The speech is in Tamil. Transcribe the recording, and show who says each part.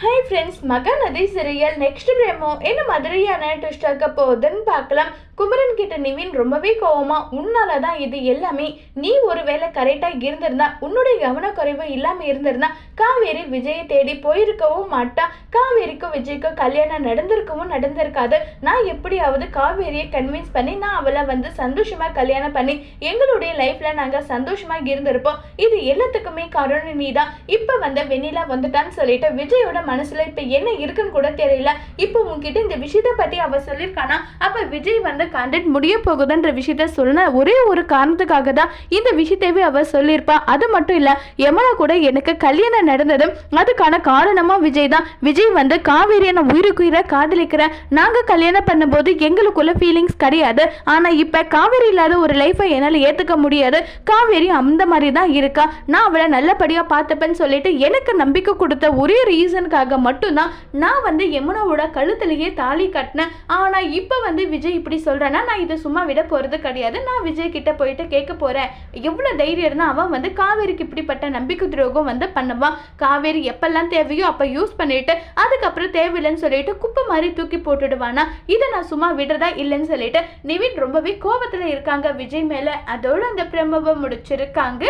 Speaker 1: Hi friends Mahanadhi serial next promo என்ன மாதிரியான ட்விஸ்ட் ஆக்க போகுதுன்னு பார்க்கலாம். குமரன் கிட்ட நிவின் ரொம்பவே கோவமா உன்னால தான் இது எல்லாமே. நீ ஒருவேளை கரெக்டாக இருந்திருந்தா உன்னுடைய கவனக்குறைவு இல்லாமல் இருந்திருந்தா காவேரி விஜயை தேடி போயிருக்கவும் மாட்டா. காவேரிக்கும் விஜய்க்கும் கல்யாணம் நடந்திருக்கவும் நடந்திருக்காது. நான் எப்படியாவது காவேரியை கன்வின்ஸ் பண்ணி நான் அவளை வந்து சந்தோஷமா கல்யாணம் பண்ணி எங்களுடைய லைஃப்ல நாங்கள் சந்தோஷமா இருந்திருப்போம். இது எல்லாத்துக்குமே காரணம் நீ தான் இப்போ வந்து வெண்ணிலா வந்துட்டான்னு சொல்லிட்டு விஜயோட மனசுல இப்ப என்ன இருக்குன்னு கூட தெரியல. இப்போ உங்ககிட்ட இந்த விஷயத்தை பத்தி அவ சொல்லியிருக்கானா? அப்ப விஜய் வந்து கண்டென்ட் முடிய போகுதுன்ற விஷயத்த சொன்ன ஒரே ஒரு காரணத்துக்காக தான் இந்த விஷயத்தையே அவ சொல்லியிருப்பா. அது மட்டும் இல்ல யமனா கூட எனக்கு கல்யாணம் நடந்ததும் அதுக்கான காரணமா விஜய் தான். விஜய் வந்து காவேரியை நான் உயிருக்குயிர காதலிக்கிறேன் நாங்க கல்யாணம் பண்ணும்போது எங்களுக்குள்ள ஃபீலிங்ஸ் கிடையாது. ஆனா இப்ப காவேரி இல்லாத ஒரு லைஃபை என்னால ஏத்துக்க முடியாது. காவேரி அந்த மாதிரி தான் இருக்கா. நான் அவளை நல்லபடியா பார்த்துப்பேன்னு சொல்லிட்டு எனக்கு நம்பிக்கை கொடுத்த ஒரே ரீசனுக்காக மட்டும்தான் நான் வந்து யமுனாவோட கழுத்துலயே தாலி கட்டினேன். ஆனா இப்போ வந்து விஜய் இப்படி சொல்றேன்னா நான் இதை சும்மா விட போறது கிடையாது. நான் விஜய் கிட்ட போயிட்டு கேட்க போறேன். எவ்வளவு தைரியம் இருந்தா அவன் வந்து காவேரிக்கு இப்படிப்பட்ட நம்பிக்கை துரோகம் வந்து பண்ணுவான். காவேரி எப்பெல்லாம் தேவையோ அப்ப யூஸ் பண்ணிட்டு அதுக்கப்புறம் தேவையில்லைன்னு சொல்லிட்டு குப்பை மாதிரி தூக்கி போட்டுடுவானா? இதை நான் சும்மா விடுறதா இல்லைன்னு சொல்லிட்டு நிவின் ரொம்பவே கோபத்துல இருக்காங்க. விஜய் மேல அதோட அந்த பிரமவை முடிச்சிருக்காங்க.